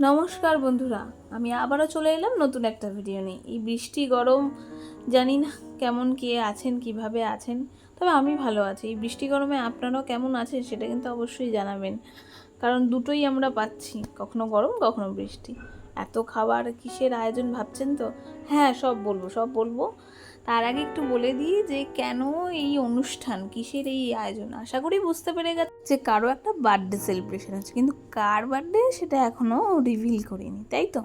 নমস্কার বন্ধুরা, আমি আবারও চলে এলাম নতুন একটা ভিডিও নিয়ে। এই বৃষ্টি, গরম, জানি না কেমন কে আছেন, কীভাবে আছেন, তবে আমি ভালো আছি। এই বৃষ্টি, গরমে আপনারাও কেমন আছেন সেটা কিন্তু অবশ্যই জানাবেন। কারণ দুটোই আমরা পাচ্ছি, কখনো গরম, কখনো বৃষ্টি। এত খাবার কিসের আয়োজন ভাবছেন তো? হ্যাঁ সব বলব সব বলব। তার আগে একটু বলে দিই যে কেন এই অনুষ্ঠান, কিসের এই আয়োজন? আশা করি বুঝতে পেরে গেছে যে কারও একটা বার্থডে সেলিব্রেশন আছে, কিন্তু কার বার্থডে সেটা এখনও রিভিল করিনি, তাই তো?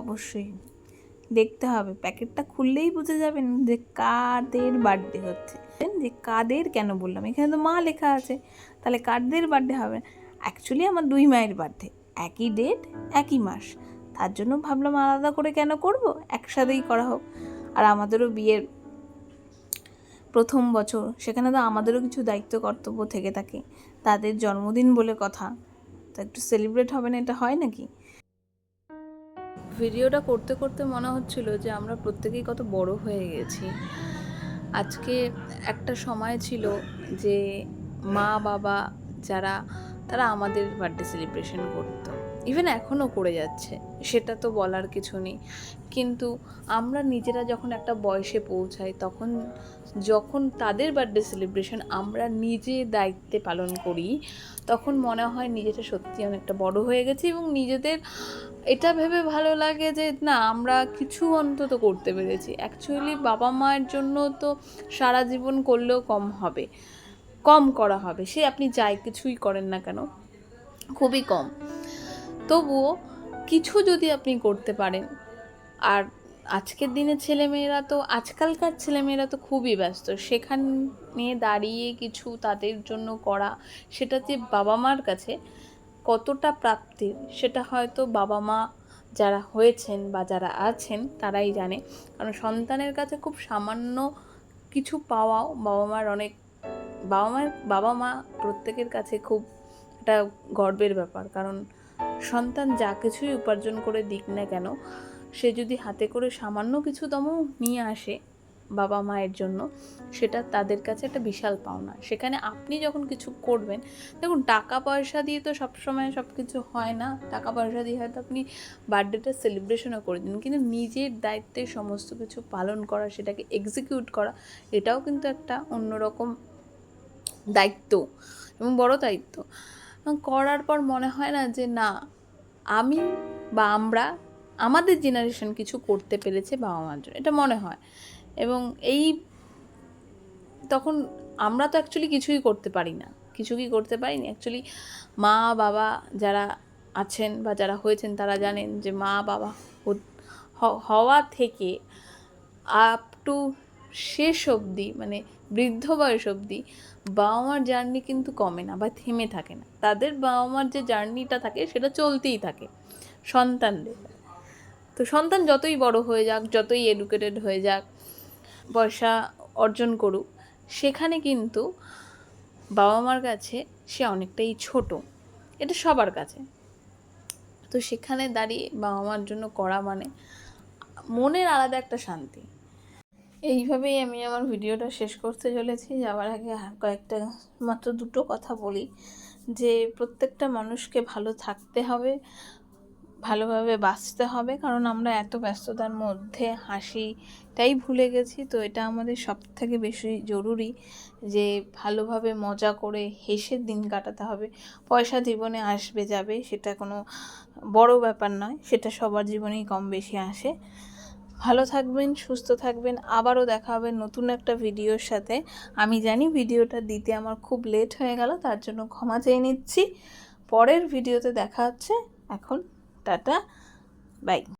অবশ্যই। দেখতে হবে, প্যাকেটটা খুললেই বুঝে যাবেন যে কাদের বার্থডে হচ্ছে। যে কাদের কেন বললাম? এখানে তো মা লেখা আছে, তাহলে কাদের বার্থডে হবে? অ্যাকচুয়ালি আমার দুই মায়ের বার্থডে একই ডেট একই মাস। তার জন্য ভাবলাম আলাদা করে কেন করব? একসাথেই করা হোক। আর আমাদেরও বিয়ের প্রথম বছর, সেখানে তো আমাদেরও কিছু দায়িত্ব, কর্তব্য থেকে থাকে। তাদের জন্মদিন বলে কথা। তা একটু সেলিব্রেট হবে না, এটা হয় নাকি? ভিডিওটা করতে করতে মনে হচ্ছিল যে আমরা প্রত্যেকেই কত বড় হয়ে গেছি। আজকে একটা সময় ছিল যে মা বাবা যারা, তারা আমাদের বার্থডে সেলিব্রেশন করতো। ইভেন এখনও করে যাচ্ছে, সেটা তো বলার কিছু নেই। কিন্তু আমরা নিজেরা যখন একটা বয়সে পৌঁছাই, তখন যখন তাদের বার্থডে সেলিব্রেশন আমরা নিজে দায়িত্বে পালন করি, তখন মনে হয় নিজেটা সত্যি অনেকটা বড় হয়ে গেছি এবং নিজেদের এটা ভেবে ভালো লাগে যে, না, আমরা কিছু অন্তত করতে পেরেছি। অ্যাকচুয়ালি বাবা মায়ের জন্য তো সারা জীবন করলেও কম হবে, কম করা হবে। সে আপনি যাই কিছুই করেন না কেন, খুবই কম। তবুও কিছু যদি আপনি করতে পারেন। আর আজকের দিনে ছেলেমেয়েরা তো, আজকালকার ছেলেমেয়েরা তো খুবই ব্যস্ত। সেখানে দাঁড়িয়ে কিছু তাদের জন্য করা, সেটা যে বাবা মার কাছে কতটা প্রাপ্তির সেটা হয়তো বাবা মা যারা হয়েছেন বা যারা আছেন, তারাই জানে। কারণ সন্তানের কাছে খুব সামান্য কিছু পাওয়াও বাবা মার অনেক, বাবা মায়ের বাবা মা প্রত্যেকের কাছে খুব একটা গর্বের ব্যাপার। কারণ সন্তান যা কিছুই উপার্জন করে দিক না কেন, সে যদি হাতে করে সামান্য কিছুতম নিয়ে আসে বাবা মায়ের জন্য, সেটা তাদের কাছে একটা বিশাল পাওনা। সেখানে আপনি যখন কিছু করবেন, দেখুন টাকা পয়সা দিয়ে তো সবসময় সব কিছু হয় না। টাকা পয়সা দিয়ে হয়তো আপনি বার্থডেটা সেলিব্রেশনও করে দিন, কিন্তু নিজের দায়িত্বে সমস্ত কিছু পালন করা, সেটাকে এক্সিকিউট করা, এটাও কিন্তু একটা অন্যরকম দায়িত্ব এবং বড় দায়িত্ব। করার পর মনে হয় না যে না, আমি বা আমরা, আমাদের জেনারেশন কিছু করতে পেরেছে বাবা মার জন্য। এটা মনে হয়। এবং এই তখন আমরা তো অ্যাকচুয়ালি কিছুই করতে পারি না। কিছু কি করতে পারিনি? অ্যাকচুয়ালি মা, বাবা যারা আছেন বা যারা হয়েছেন তারা জানেন যে মা, বাবা হওয়া থেকে আপ টু শেষ অবধি মানে বৃদ্ধ বয়স অবধি বাবা মার জার্নি কিন্তু কমে না বা থেমে থাকে না। তাদের বাবা মার যে জার্নিটা থাকে, সেটা চলতেই থাকে সন্তানদের। তো সন্তান যতই বড় হয়ে যাক, যতই এডুকেটেড হয়ে যাক, পয়সা অর্জন করুক, সেখানে কিন্তু বাবা মার কাছে সে অনেকটাই ছোট। এটা সবার কাছে। তো সেখানে দাঁড়িয়ে বাবা মার জন্য করা মানে মনের আলাদা একটা শান্তি। এইভাবেই আমি আমার ভিডিওটা শেষ করতে চলেছি। যাওয়ার আগে কয়েকটা মাত্র দুটো কথা বলি। যে প্রত্যেকটা মানুষকে ভালো থাকতে হবে, ভালোভাবে বাঁচতে হবে, কারণ আমরা এত ব্যস্ততার মধ্যে হাসি হাসিটাই ভুলে গেছি। তো এটা আমাদের সব থেকে বেশি জরুরি যে ভালোভাবে মজা করে হেসে দিন কাটাতে হবে। পয়সা জীবনে আসবে যাবে, সেটা কোনো বড় ব্যাপার নয়, সেটা সবার জীবনেই কম বেশি আসে। ভালো থাকবেন, সুস্থ থাকবেন। আবারও দেখা হবে নতুন একটা ভিডিওর সাথে। আমি জানি ভিডিওটা দিতে আমার খুব লেট হয়ে গেল, তার জন্য ক্ষমা চেয়ে নিচ্ছি। পরের ভিডিওতে দেখা হচ্ছে। এখন টাটা, বাই।